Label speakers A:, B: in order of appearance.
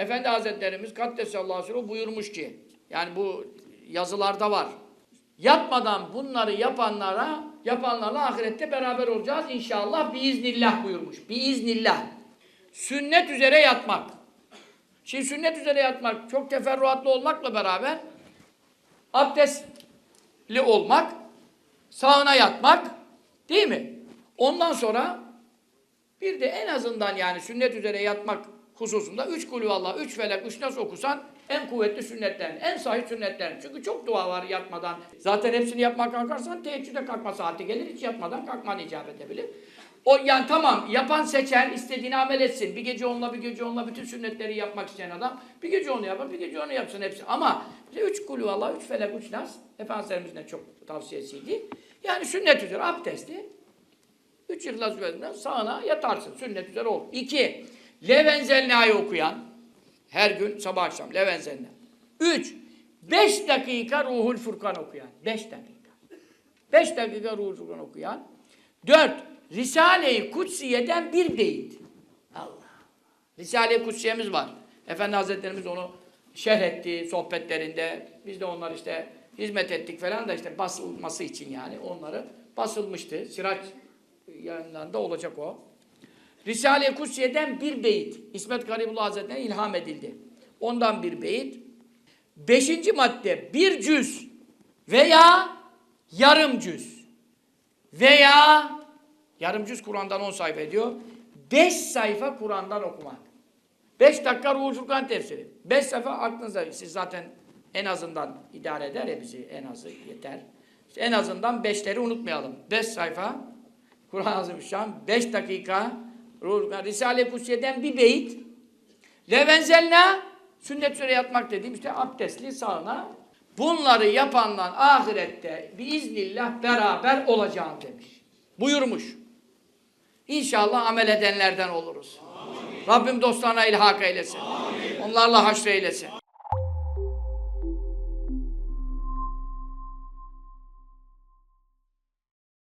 A: Efendi Hazretlerimiz Kaddesallahu aleyhi buyurmuş ki, yani bu yazılarda var. Yatmadan bunları yapanlara, yapanlarla ahirette beraber olacağız inşallah biiznillah buyurmuş. Biiznillah. Sünnet üzere yatmak. Şimdi sünnet üzere yatmak çok teferruatlı olmakla beraber abdestli olmak, sağına yatmak değil mi? Ondan sonra bir de en azından yani sünnet üzere yatmak hususunda üç kulüvallah, üç felek, üç nas okusan en kuvvetli sünnetlerin, en sahih sünnetlerin. Çünkü çok dua var yatmadan. Zaten hepsini yapmak kalkarsan teheccüde kalkma saati gelir. Hiç yatmadan kalkman icap edebilir. O yani tamam yapan seçer, istediğini amel etsin. Bir gece onunla bir gece onunla bütün sünnetleri yapmak isteyen adam bir gece onu yapar, bir gece onu yapsın hepsi. Ama işte üç kulü Allah, üç felek, üç nas Efendimiz'in de çok tavsiyesiydi. Yani sünnet üzere abdestli. Üç İhlas üzerinden sağına yatarsın. Sünnet üzere ol. İki, Levenzelna'yı okuyan, her gün sabah akşam Levenzelna. Üç, beş dakika Ruhul Furkan okuyan. Beş dakika. Beş dakika Ruhul Furkan okuyan. Dört, Risale-i Kutsiye'den bir beyit. Allah. Risale-i Kutsiye'miz var. Efendi Hazretlerimiz onu şerh etti sohbetlerinde. Biz de onlar işte hizmet ettik falan da işte basılması için yani onları basılmıştı. Siraç yayınlarında olacak o. Risale-i Kutsiye'den bir beyit. İsmet Garibullah Hazretleri'ne ilham edildi. Ondan bir beyit. Beşinci madde bir cüz veya yarım cüz veya yarım cüz Kur'an'dan 10 sayfa ediyor. 5 sayfa Kur'an'dan okumak. 5 dakika Ruhul Furkan tefsiri. 5 sayfa aklınızda. Siz zaten en azından idare eder ya bizi. En azı yeter. İşte en azından 5'leri unutmayalım. 5 sayfa Kur'an-ı Azimüşşan. 5 dakika. Risale-i Kutsiye'den bir beyit. Levenzelna sünnet süre yatmak dediğim işte abdestli sağına. Bunları yapanlar ahirette biiznillah beraber olacağım demiş. Buyurmuş. İnşallah amel edenlerden oluruz. Rabbim dostlarına ilhak eylesin. Onlarla haşre eylesin.